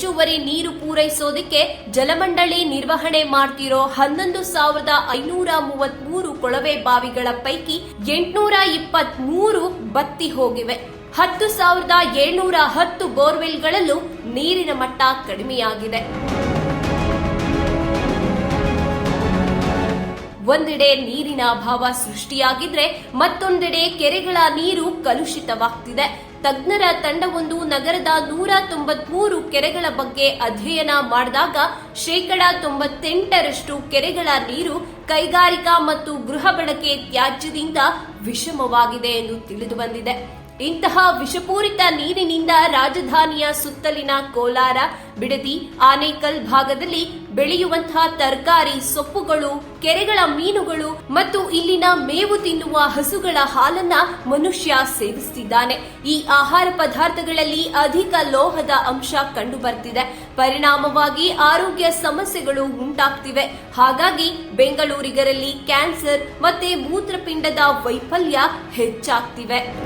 ಹೆಚ್ಚುವರಿ ನೀರು ಪೂರೈಸೋದಕ್ಕೆ ಜಲಮಂಡಳಿ ನಿರ್ವಹಣೆ ಮಾಡ್ತಿರೋ ಹನ್ನೊಂದು ಸಾವಿರದ ಐನೂರ ಮೂವತ್ಮೂರು ಕೊಳವೆ ಬಾವಿಗಳ ಪೈಕಿ ಎಂಟುನೂರ ಇಪ್ಪತ್ಮೂರು ಬತ್ತಿ ಹೋಗಿವೆ. ಹತ್ತು ಸಾವಿರದ ಏಳ್ನೂರ ಹತ್ತು ಬೋರ್ವೆಲ್ಗಳಲ್ಲೂ ನೀರಿನ ಮಟ್ಟ ಕಡಿಮೆಯಾಗಿದೆ. ಒಂದೆಡೆ ನೀರಿನ ಅಭಾವ ಸೃಷ್ಟಿಯಾಗಿದ್ರೆ ಮತ್ತೊಂದೆಡೆ ಕೆರೆಗಳ ನೀರು ಕಲುಷಿತವಾಗ್ತಿದೆ. ತಜ್ಞರ ತಂಡವೊಂದು ನಗರದ ನೂರ ತೊಂಬತ್ಮೂರು ಕೆರೆಗಳ ಬಗ್ಗೆ ಅಧ್ಯಯನ ಮಾಡಿದಾಗ ಶೇಕಡ ತೊಂಬತ್ತೆಂಟರಷ್ಟು ಕೆರೆಗಳ ನೀರು ಕೈಗಾರಿಕಾ ಮತ್ತು ಗೃಹ ಬಳಕೆ ತ್ಯಾಜ್ಯದಿಂದ ವಿಷಮವಾಗಿದೆ ಎಂದು ತಿಳಿದು ಬಂದಿದೆ ಇಂತಹ ವಿಷಪೂರಿತ ನೀರಿನಿಂದ ರಾಜಧಾನಿಯ ಸುತ್ತಲಿನ ಕೋಲಾರ, ಬಿಡದಿ, ಆನೇಕಲ್ ಭಾಗದಲ್ಲಿ ಬೆಳೆಯುವಂತಹ ತರಕಾರಿ, ಸೊಪ್ಪುಗಳು, ಕೆರೆಗಳ ಮೀನುಗಳು ಮತ್ತು ಇಲ್ಲಿನ ಮೇವು ತಿನ್ನುವ ಹಸುಗಳ ಹಾಲನ್ನ ಮನುಷ್ಯ ಸೇವಿಸುತ್ತಿದ್ದಾನೆ ಈ ಆಹಾರ ಪದಾರ್ಥಗಳಲ್ಲಿ ಅಧಿಕ ಲೋಹದ ಅಂಶ ಕಂಡು ಬರ್ತಿದೆ ಪರಿಣಾಮವಾಗಿ ಆರೋಗ್ಯ ಸಮಸ್ಯೆಗಳು ಉಂಟಾಗ್ತಿವೆ. ಹಾಗಾಗಿ ಬೆಂಗಳೂರಿಗರಲ್ಲಿ ಕ್ಯಾನ್ಸರ್ ಮತ್ತೆ ಮೂತ್ರಪಿಂಡದ ವೈಫಲ್ಯ ಹೆಚ್ಚಾಗ್ತಿವೆ.